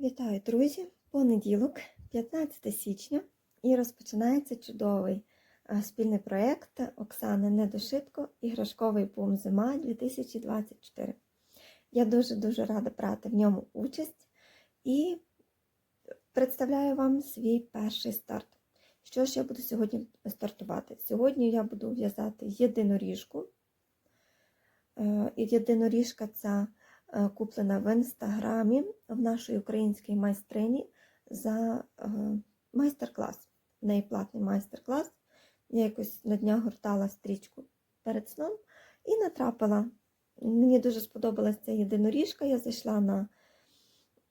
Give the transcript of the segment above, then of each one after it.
Вітаю, друзі! Понеділок, 15 січня, і розпочинається чудовий е, спільний проєкт Оксани Недошитко Іграшковий бум зима 2024. Я дуже-дуже рада брати в ньому участь і представляю вам свій перший старт. Що ж я буду сьогодні стартувати? Сьогодні я буду в'язати єдиноріжку. Е, І єдиноріжка ця е, куплена в інстаграмі в нашій українській майстрині за е, майстер-клас. В неї платний майстер-клас. Я якось на днях гортала стрічку перед сном і натрапила. Мені дуже сподобалася ця єдиноріжка. Я зайшла на,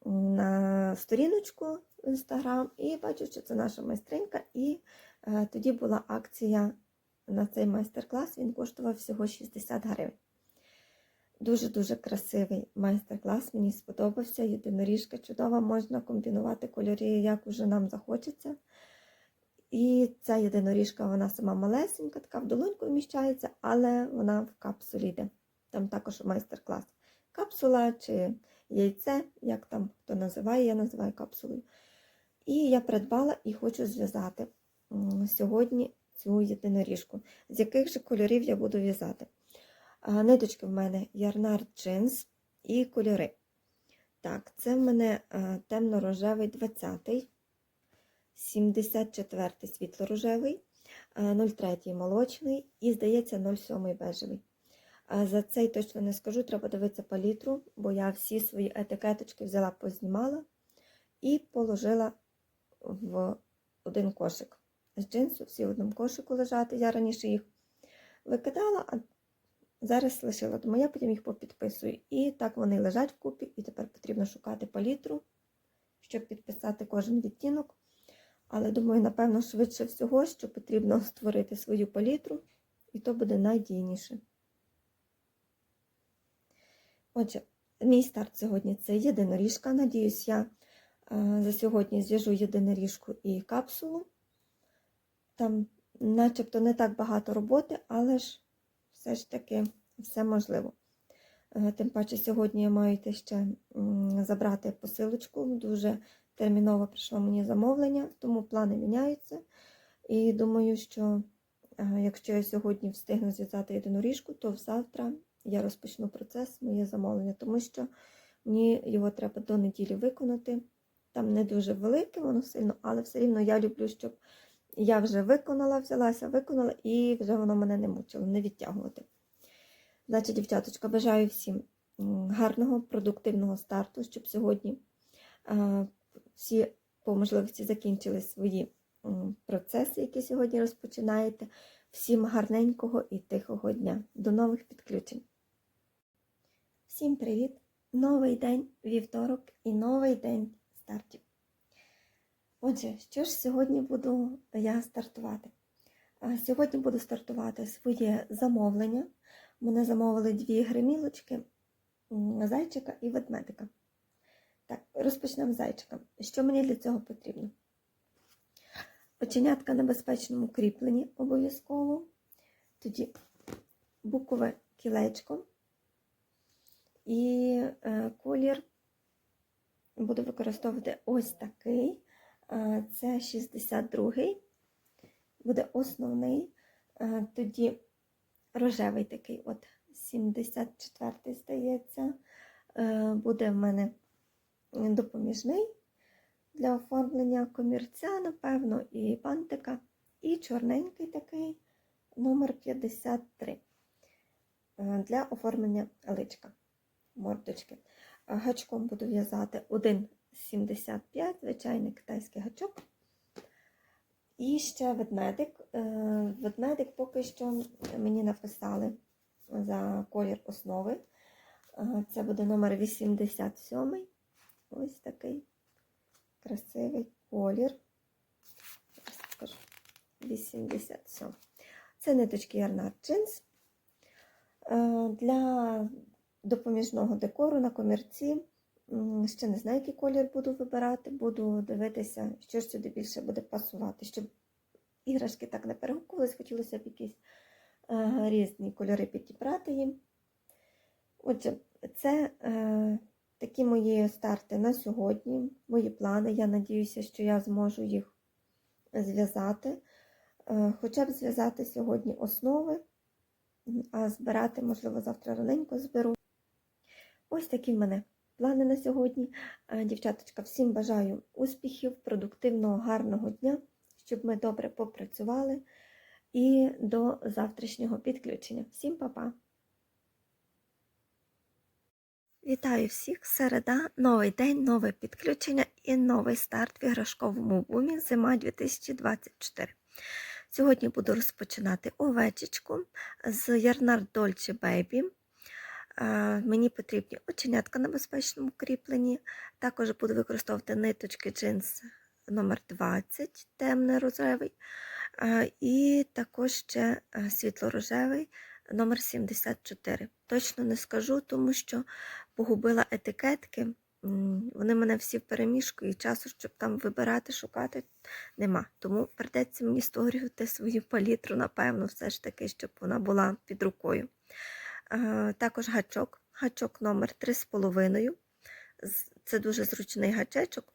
на сторіночку в інстаграм і бачу, що це наша майстринька. І е, тоді була акція на цей майстер-клас. Він коштував всього 60 гривень. Дуже-дуже красивий майстер-клас, мені сподобався. Єдиноріжка чудова, можна комбінувати кольори, як уже нам захочеться. І ця єдиноріжка, вона сама малесенька, така в долоньку вміщається, але вона в капсулі йде. Там також майстер-клас. Капсула чи яйце, як там хто називає, я називаю капсулою. І я придбала і хочу зв'язати сьогодні цю єдиноріжку. З яких же кольорів я буду в'язати? Ниточки в мене Ярнар Джинс і кольори. Так, це в мене темно-рожевий 20-й, 74-й світло-рожевий, 03-й молочний і, здається, 07-й бежевий. За цей точно не скажу, треба дивитися палітру, бо я всі свої етикеточки взяла, познімала і положила в один кошик. З джинсу всі в одному кошику лежати. Я раніше їх викидала, а Зараз лишила, тому я потім їх попідписую. І так вони лежать вкупі, і тепер потрібно шукати палітру, щоб підписати кожен відтінок. Але думаю, напевно, швидше всього, що потрібно створити свою палітру, і то буде найдійніше. Отже, мій старт сьогодні це єдиноріжка. Надіюсь, я за сьогодні зв'яжу єдиноріжку і капсулу. Там, начебто, не так багато роботи, але ж все ж таки все можливо. Е, тим паче, сьогодні я маю йти ще забрати посилочку. Дуже терміново прийшло мені замовлення, тому плани міняються. І думаю, що е, якщо я сьогодні встигну зв'язати єдиноріжку, то завтра я розпочну процес моє замовлення, тому що мені його треба до неділі виконати. Там не дуже велике, воно сильно, але все рівно я люблю, щоб я вже виконала, взялася, виконала, і вже воно мене не мучило, не відтягувати. Значить, дівчаточка, бажаю всім гарного, продуктивного старту, щоб сьогодні всі по можливості закінчили свої процеси, які сьогодні розпочинаєте. Всім гарненького і тихого дня. До нових підключень. Всім привіт! Новий день вівторок і новий день стартів. Отже, що ж сьогодні буду я стартувати? Сьогодні буду стартувати своє замовлення. Мене замовили дві гримілочки, зайчика і ведмедика. Так, розпочнемо з зайчика. Що мені для цього потрібно? Оченятка на безпечному кріпленні обов'язково. Тоді букове кілечко і е, колір буду використовувати ось такий. Це 62-й, буде основний, тоді рожевий такий, от 74-й, здається, буде в мене допоміжний для оформлення комірця, напевно, і бантика, і чорненький такий номер 53 для оформлення личка, мордочки. Гачком буду в'язати один 75, звичайний китайський гачок. І ще ведмедик. Е, ведмедик поки що мені написали за колір основи. Е, це буде номер 87. Ось такий красивий колір. 87. Це ниточки Ярнар Джинс. Е, для допоміжного декору на комірці Ще не знаю, який колір буду вибирати, буду дивитися, що ж сюди більше буде пасувати, щоб іграшки так не перегукувались, хотілося б якісь е, різні кольори підібрати їм. Отже, це е, такі мої старти на сьогодні, мої плани. Я надіюся, що я зможу їх зв'язати. Е, Хоча б зв'язати сьогодні основи, а збирати, можливо, завтра раненько зберу. Ось такі в мене плани на сьогодні. Е, Дівчаточка, всім бажаю успіхів, продуктивного, гарного дня, щоб ми добре попрацювали. І до завтрашнього підключення. Всім па-па! Вітаю всіх! Середа, новий день, нове підключення і новий старт в іграшковому бумі зима 2024. Сьогодні буду розпочинати овечечку з Ярнар Dolce Baby. Е, Мені потрібні оченятка на безпечному кріпленні. Також буду використовувати ниточки джинс номер 20 темний рожевий. Е, І також ще е, світло-рожевий номер 74. Точно не скажу, тому що погубила етикетки. Вони мене всі в переміжку і часу, щоб там вибирати, шукати, нема. Тому придеться мені створювати свою палітру, напевно, все ж таки, щоб вона була під рукою. Також гачок, гачок номер 3,5. Це дуже зручний гачечок.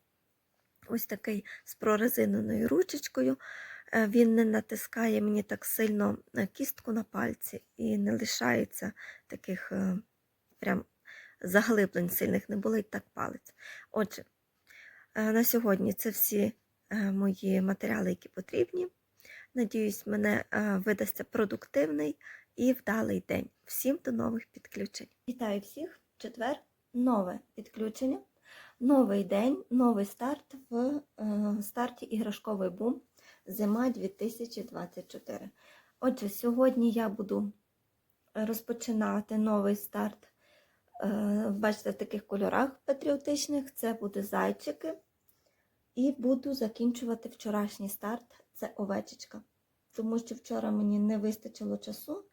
Ось такий з прорезиненою ручечкою. Е, Він не натискає мені так сильно е, кістку на пальці і не лишається таких е, прям заглиблень сильних, не болить так палець. Отже, на сьогодні це всі мої матеріали, які потрібні. Надіюсь, мене видасться продуктивний і вдалий день. Всім до нових підключень. Вітаю всіх! Четвер, нове підключення, новий день, новий старт в е, старті іграшковий бум зима 2024. Отже, сьогодні я буду розпочинати новий старт. Е, Бачите, в таких кольорах патріотичних це буде зайчики. І буду закінчувати вчорашній старт це овечечка. Тому що вчора мені не вистачило часу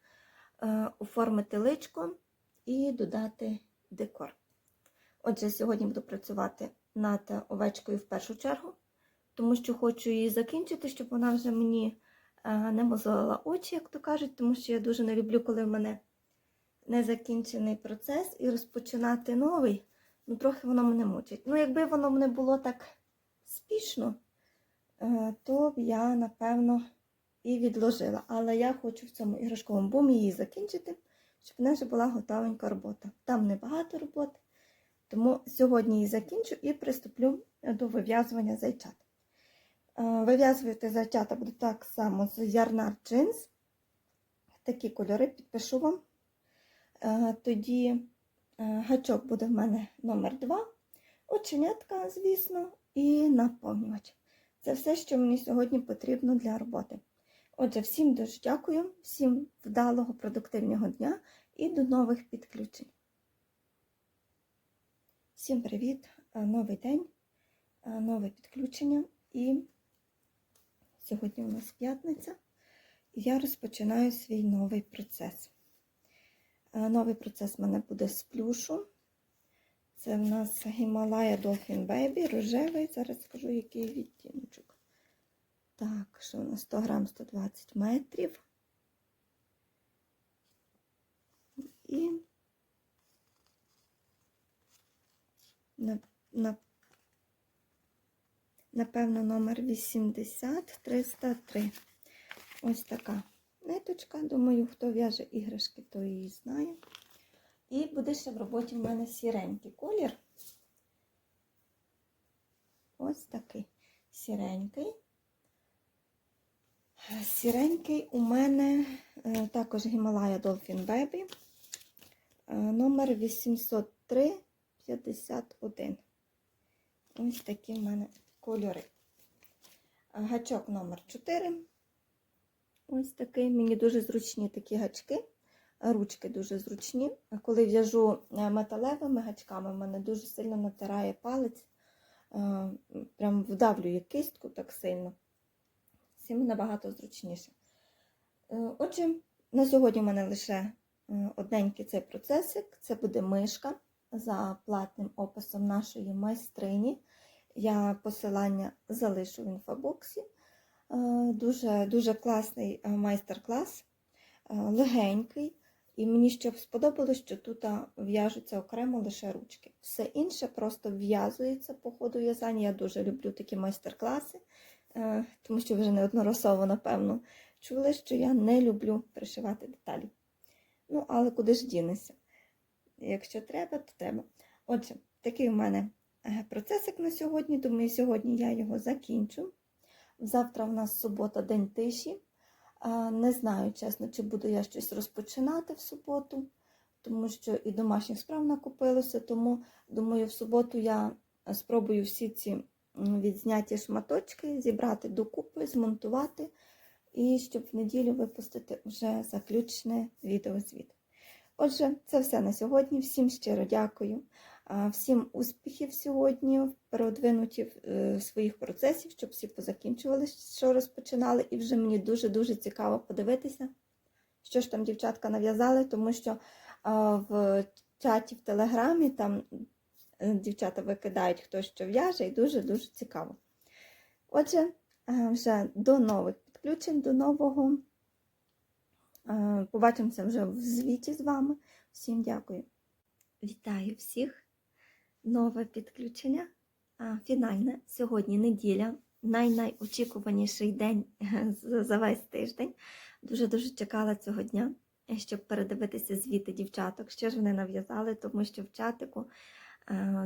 оформити личко і додати декор. Отже, сьогодні буду працювати над овечкою в першу чергу, тому що хочу її закінчити, щоб вона вже мені е, не мозолила очі, як то кажуть, тому що я дуже не люблю, коли в мене незакінчений процес і розпочинати новий, ну трохи воно мене мучить. Ну, якби воно мене було так спішно, е, то б я, напевно, і відложила. Але я хочу в цьому іграшковому бумі її закінчити, щоб в вже була готовенька робота. Там небагато роботи, тому сьогодні її закінчу і приступлю до вив'язування зайчат. Е, Вив'язувати зайчата буду так само з ярнар джинс. Такі кольори підпишу вам. Е, Тоді е, гачок буде в мене номер 2 оченятка, звісно, і наповнювач. Це все, що мені сьогодні потрібно для роботи. Отже, всім дуже дякую, всім вдалого, продуктивного дня і до нових підключень. Всім привіт! Е, Новий день, е, нове підключення. І сьогодні у нас п'ятниця, і я розпочинаю свій новий процес. Е, Новий процес в мене буде з плюшу. Це в нас Himalaya Dolphin Baby, рожевий. Зараз скажу, який відтіночок. Так, що у нас 100 грам 120 метрів. І на, на, напевно, номер 80 303. Ось така ниточка. Думаю, хто в'яже іграшки, то її знає. І буде ще в роботі в мене сіренький колір. Ось такий сіренький. Сіренький у мене е, також Himalaya Dolphin Baby. е, Номер 803-51. Ось такі в мене кольори. Е, Гачок номер 4. Ось такий. Мені дуже зручні такі гачки. Ручки дуже зручні. Коли в'яжу металевими гачками, в мене дуже сильно натирає палець, прям вдавлює кистку так сильно. Всім набагато зручніше. Е, Отже, на сьогодні в мене лише е, одненький цей процесик. Це буде мишка за платним описом нашої майстрині. Я посилання залишу в інфобоксі. Е, Дуже, дуже класний майстер-клас, легенький І мені ще сподобалось, що тут в'яжуться окремо лише ручки. Все інше просто в'язується по ходу в'язання. Я дуже люблю такі майстер-класи, тому що вже неодноразово, напевно, чули, що я не люблю пришивати деталі. Ну, але куди ж дінеся? Якщо треба, то треба. Отже, такий у мене е, процесик на сьогодні. Думаю, сьогодні я його закінчу. Завтра в нас субота, день тиші. Не знаю, чесно, чи буду я щось розпочинати в суботу, тому що і домашніх справ накопилося. Тому, думаю, в суботу я спробую всі ці відзняті шматочки зібрати докупи, змонтувати, і щоб в неділю випустити вже заключне відеозвіт. Отже, це все на сьогодні. Всім щиро дякую. Всім успіхів сьогодні в продвинуті е, своїх процесів, щоб всі позакінчували, що розпочинали. І вже мені дуже-дуже цікаво подивитися, що ж там дівчатка нав'язали, тому що в чаті в Телеграмі там дівчата викидають, хто що в'яже, і дуже-дуже цікаво. Отже, е, вже до нових підключень, до нового. Е, Побачимося вже в звіті з вами. Всім дякую. Вітаю всіх! Нове підключення. Фінальне. Сьогодні неділя, най-найочікуваніший день за весь тиждень. Дуже-дуже чекала цього дня, щоб передивитися звіти дівчаток, що ж вони нав'язали, тому що в чатику е,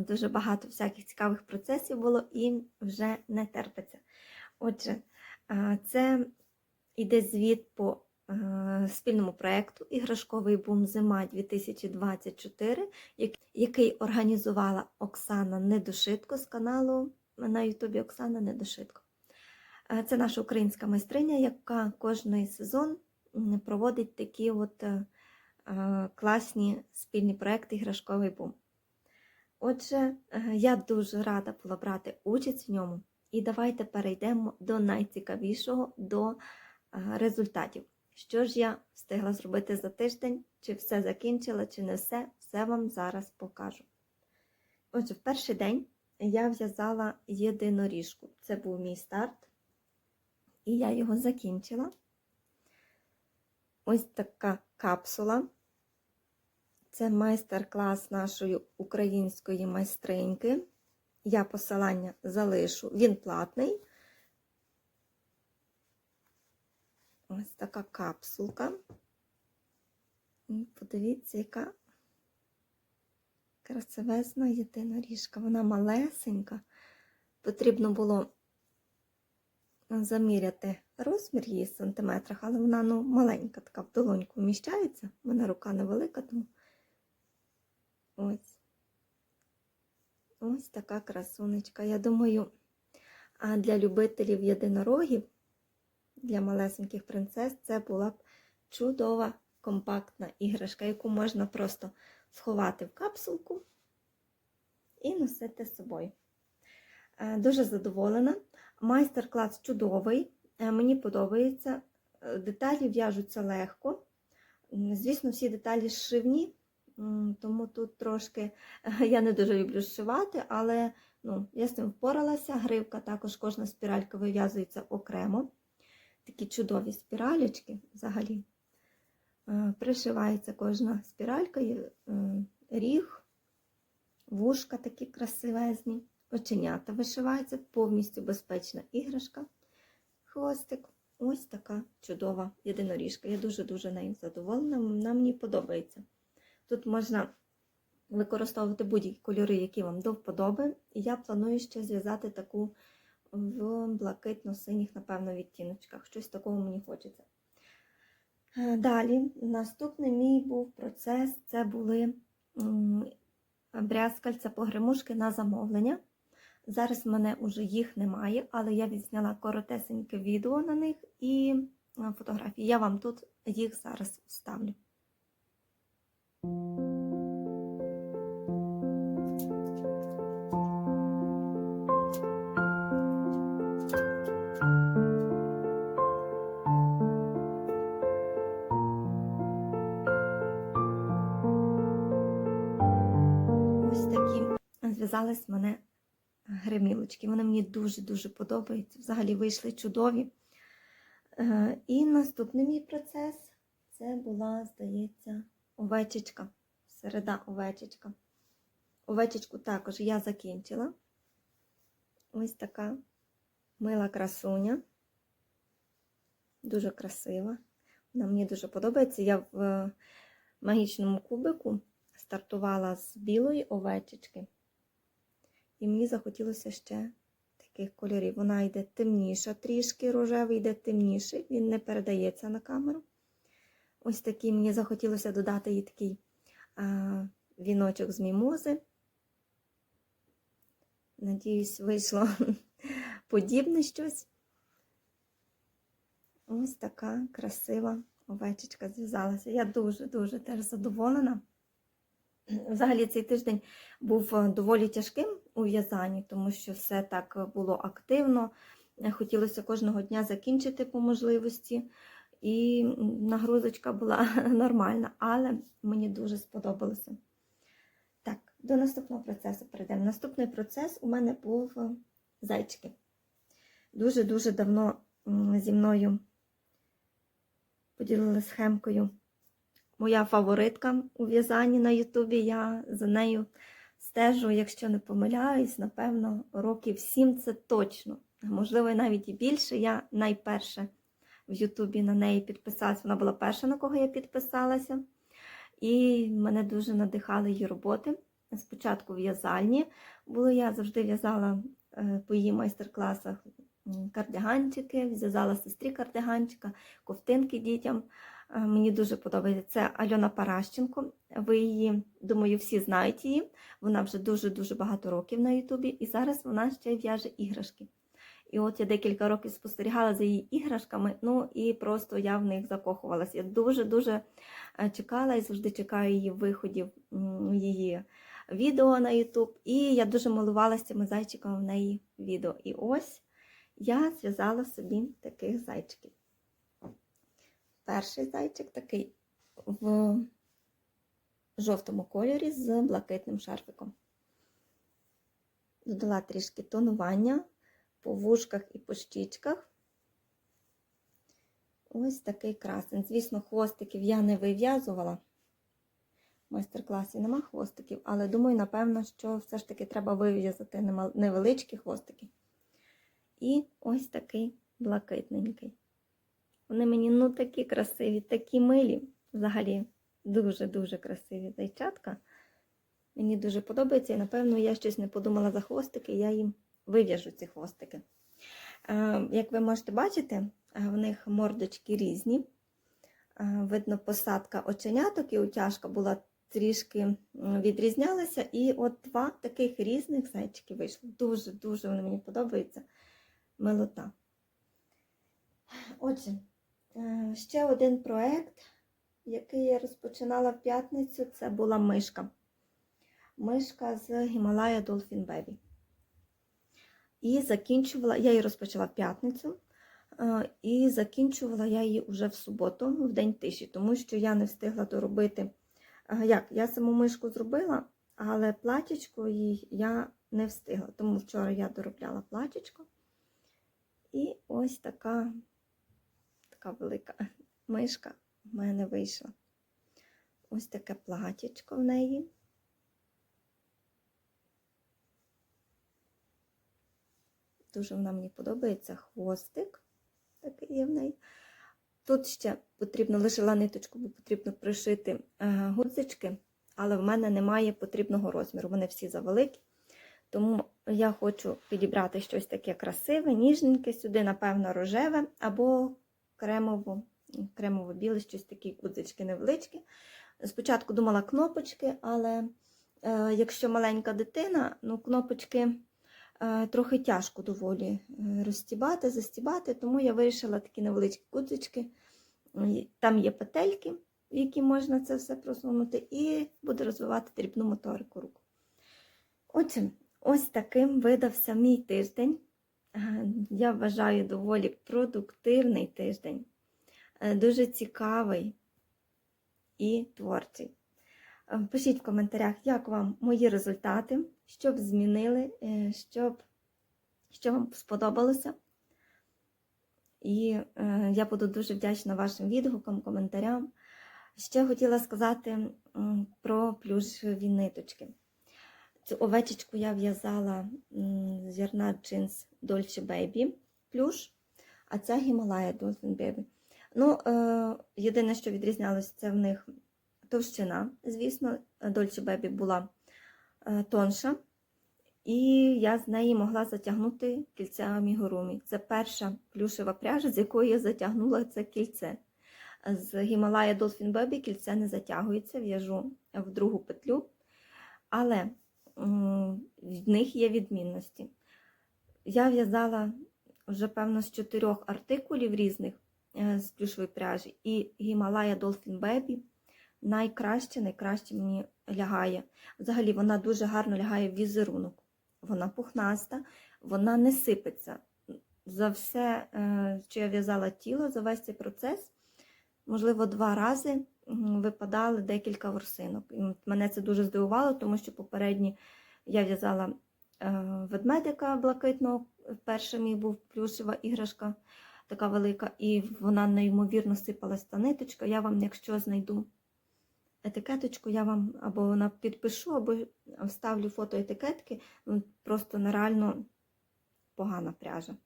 дуже багато всяких цікавих процесів було і вже не терпиться. Отже, е, це йде звіт по е, спільному проєкту Іграшковий бум зима 2024, який організувала Оксана Недошитко з каналу на Ютубі Оксана Недошитко. Е, Це наша українська майстриня, яка кожний сезон проводить такі от е, е, класні спільні проекти Іграшковий бум. Отже, е, я дуже рада була брати участь в ньому. І давайте перейдемо до найцікавішого, до е, результатів. Що ж я встигла зробити за тиждень, чи все закінчила, чи не все, все вам зараз покажу. Отже, в перший день я в'язала єдиноріжку. Це був мій старт, і я його закінчила. Ось така капсула. Це майстер-клас нашої української майстриньки. Я посилання залишу, він платний. Ось така капсулка. Подивіться, яка красивезна єдиноріжка. Вона малесенька. Потрібно було заміряти розмір її в сантиметрах, але вона ну, маленька, така в долоньку вміщається. У мене рука невелика, тому ось. Ось така красунечка. Я думаю, а для любителів єдинорогів, для малесеньких принцес, це була б чудова компактна іграшка, яку можна просто сховати в капсулку і носити з собою. Е, Дуже задоволена. Майстер-клас чудовий, е, мені подобається. Е, Деталі в'яжуться легко. Звісно, всі деталі зшивні, м, тому тут трошки я не дуже люблю зшивати, але ну, я з цим впоралася. Гривка також кожна спіралька вив'язується окремо. Такі чудові спіралечки взагалі. Е, Пришивається кожна спіралька, е, ріг, вушка такі красивезні, оченята вишиваються, повністю безпечна іграшка, хвостик. Ось така чудова єдиноріжка. Я дуже-дуже нею задоволена, вона мені подобається. Тут можна використовувати будь-які кольори, які вам до вподоби. І я планую ще зв'язати таку в блакитно-синіх, напевно, відтіночках. Щось такого мені хочеться. Е, Далі, наступний мій був процес це були брязкальця погремушки на замовлення. Зараз в мене вже їх немає, але я відзняла коротесеньке відео на них і е, фотографії. Я вам тут їх зараз вставлю. Зв'язались мене гримілочки. Вони мені дуже-дуже подобаються. Взагалі вийшли чудові. Е, І наступний мій процес це була, здається, овечечка, середа овечечка. Овечечку також я закінчила. Ось така мила красуня. Дуже красива. Вона мені дуже подобається. Я в е, магічному кубику стартувала з білої овечечки. І мені захотілося ще таких кольорів. Вона йде темніша, трішки рожевий йде темніший, він не передається на камеру. Ось такий мені захотілося додати їй такий а, віночок з мімози. Надіюсь, вийшло подібне щось. Ось така красива овечечка зв'язалася. Я дуже-дуже теж задоволена. Взагалі цей тиждень був е, доволі тяжким у в'язанні, тому що все так було активно. Хотілося кожного дня закінчити по можливості, і нагрузочка була нормальна, але мені дуже сподобалося. Так, до наступного процесу перейдемо. Наступний процес у мене був е, зайчики. Дуже-дуже давно зі мною поділили схемкою моя фаворитка у в'язанні на Ютубі. Я за нею стежу, якщо не помиляюсь, напевно, років 7 це точно. Можливо, навіть і більше. Я найперше в Ютубі на неї підписалася. Вона була перша, на кого я підписалася. І мене дуже надихали її роботи. Спочатку в'язальні були, я завжди в'язала е, по її майстер-класах кардиганчики, зв'язала сестрі кардиганчика, ковтинки дітям. Е, Мені дуже подобається. Це Альона Паращенко. Ви її, думаю, всі знають її. Вона вже дуже-дуже багато років на Ютубі, і зараз вона ще в'яже іграшки. І от я декілька років спостерігала за її іграшками, ну і просто я в них закохувалася. Я дуже-дуже е, чекала і завжди чекаю її виходів її відео на Ютуб. І я дуже малувалася цими зайчиками в неї відео. І ось я зв'язала собі таких зайчиків. Перший зайчик такий в жовтому кольорі з блакитним шарфиком. Додала трішки тонування по вушках і по щічках. Ось такий красень. Звісно, хвостиків я не вив'язувала. В майстер-класі нема хвостиків, але думаю, напевно, що все ж таки треба вив'язати невеличкі хвостики. І ось такий блакитненький. Вони мені ну такі красиві, такі милі. Взагалі, дуже-дуже красиві зайчатка. Мені дуже подобається, і, напевно, я щось не подумала за хвостики, я їм вив'яжу ці хвостики. Е, Як ви можете бачити, е, в них мордочки різні. Е, Видно, посадка оченяток і утяжка була трішки відрізнялася. І от два таких різних зайчики вийшло. Дуже-дуже вони мені подобаються. Милота. Отже, ще один проєкт, який я розпочинала в п'ятницю, це була мишка. Мишка з Himalaya Dolphin Baby. І закінчувала, я її розпочала в п'ятницю, е, і закінчувала я її вже в суботу, в день тиші, тому що я не встигла доробити. е, Як? Я саму мишку зробила, але платічко їй я не встигла. Тому вчора я доробляла платічко. І ось така, така велика мишка в мене вийшла. Ось таке платічко в неї. Дуже вона мені подобається. Хвостик такий є в неї. Тут ще потрібно лишила ниточку, бо потрібно пришити е, гудзички, але в мене немає потрібного розміру. Вони всі завеликі. Тому я хочу підібрати щось таке красиве, ніжненьке, сюди, напевно, рожеве або кремово, кремово-біле, щось такі гудзички невеличкі. Спочатку думала кнопочки, але е, якщо маленька дитина, ну кнопочки е, трохи тяжко доволі е, розстібати, застібати, тому я вирішила такі невеличкі гудзички. І Там є петельки, в які можна це все просунути, і буде розвивати дрібну моторику руку. Отже, ось таким видався мій тиждень. Я вважаю доволі продуктивний тиждень, е, дуже цікавий і творчий. Е, Пишіть в коментарях, як вам мої результати, що б змінили, е, що, б, що вам сподобалося. І я буду дуже вдячна вашим відгукам, коментарям. Ще хотіла сказати про плюшеві ниточки. Цю овечечку я в'язала з зерна джинс Dolce Baby плюш, а ця Himalaya Dolphin Baby. Ну, е, єдине, що відрізнялося, це в них товщина. Звісно, Dolce Baby була е, тонша. І я з неї могла затягнути кільце амігурумі. Це перша плюшева пряжа, з якої я затягнула це кільце. З Himalaya Dolphin Baby кільце не затягується, в'яжу в другу петлю. Але в них є відмінності. Я в'язала вже, певно, з чотирьох артикулів різних е, з плюшової пряжі, і Himalaya Dolphin Baby найкраще, найкраще мені лягає. Взагалі, вона дуже гарно лягає в візерунок. Вона пухнаста, вона не сипеться. За все, е, що я в'язала тіло, за весь цей процес, можливо, два рази випадали декілька ворсинок. І мене це дуже здивувало, тому що попередні я в'язала е, ведмедика блакитного. Перший мій був плюшева іграшка, така велика, і вона неймовірно сипалась та ниточка. Я вам, якщо знайду етикеточку, я вам або вона підпишу, або вставлю фото етикетки. Ну, Просто нереально погана пряжа.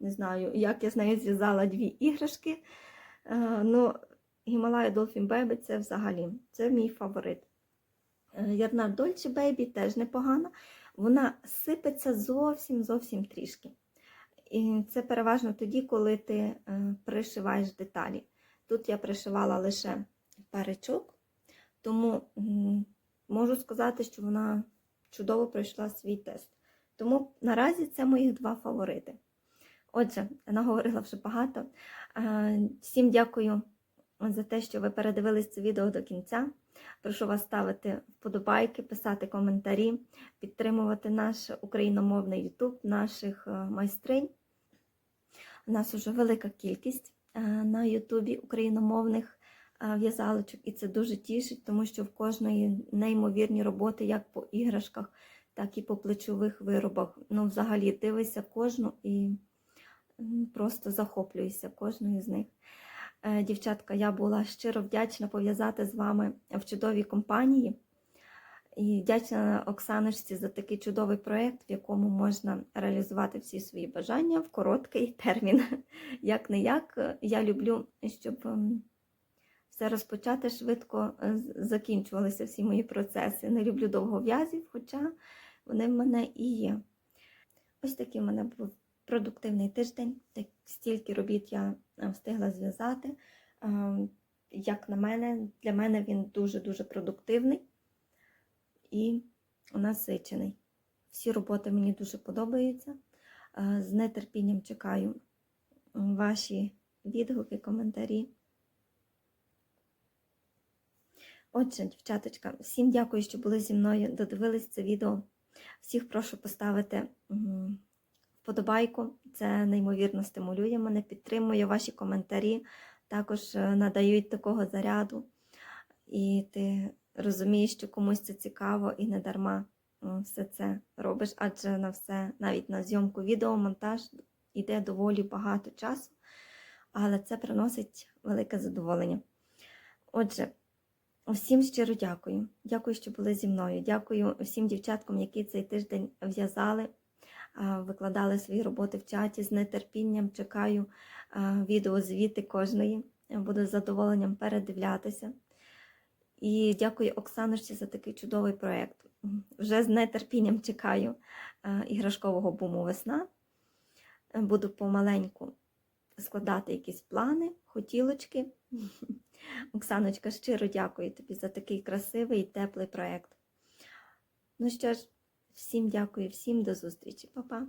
Не знаю, як я з нею зв'язала дві іграшки. Е, Ну, Himalaya Dolphin Baby це взагалі це мій фаворит. Ярна Dolce Baby теж непогана. Вона сипеться зовсім зовсім трішки. І це переважно тоді, коли ти е, пришиваєш деталі. Тут я пришивала лише паричок, тому можу сказати, що вона чудово пройшла свій тест. Тому наразі це моїх два фаворити. Отже, наговорила вже багато. Е, Всім дякую за те, що ви передивились це відео до кінця. Прошу вас ставити вподобайки, писати коментарі, підтримувати наш україномовний YouTube, наших е, майстринь. У нас вже велика кількість е, на Ютубі україномовних е, в'язалочок, і це дуже тішить, тому що в кожної неймовірні роботи, як по іграшках, так і по плечових виробах. Ну, взагалі, дивишся кожну і просто захоплююся кожною з них. Е, Дівчатка, я була щиро вдячна пов'язати з вами в чудовій компанії. І вдячна Оксаночці за такий чудовий проєкт, в якому можна реалізувати всі свої бажання в короткий термін. Як не як, я люблю, щоб ем, все розпочати швидко е, закінчувалися всі мої процеси. Не люблю довгов'язів, хоча вони в мене і є. Ось такий в мене був продуктивний тиждень. Так стільки робіт я е, встигла зв'язати. Ем, Як на мене, для мене він дуже-дуже продуктивний і насичений. Всі роботи мені дуже подобаються. Е, З нетерпінням чекаю ваші відгуки, коментарі. Отже, дівчаточка, всім дякую, що були зі мною, додивились це відео. Всіх прошу поставити вподобайку. Це неймовірно стимулює мене, підтримує ваші коментарі, також е, надають такого заряду. І ти розумієш, що комусь це цікаво і не дарма все це робиш, адже на все, навіть на зйомку відео, монтаж йде доволі багато часу, але це приносить велике задоволення. Отже, всім щиро дякую. Дякую, що були зі мною. Дякую всім дівчаткам, які цей тиждень в'язали, викладали свої роботи в чаті. З нетерпінням чекаю відеозвіти кожної. Буду з задоволенням передивлятися. І дякую Оксаночці за такий чудовий проєкт. Вже з нетерпінням чекаю іграшкового буму весна. Буду помаленьку складати якісь плани, хотілочки. Оксаночка, щиро дякую тобі за такий красивий і теплий проєкт. Ну що ж, всім дякую, всім до зустрічі, Па-па!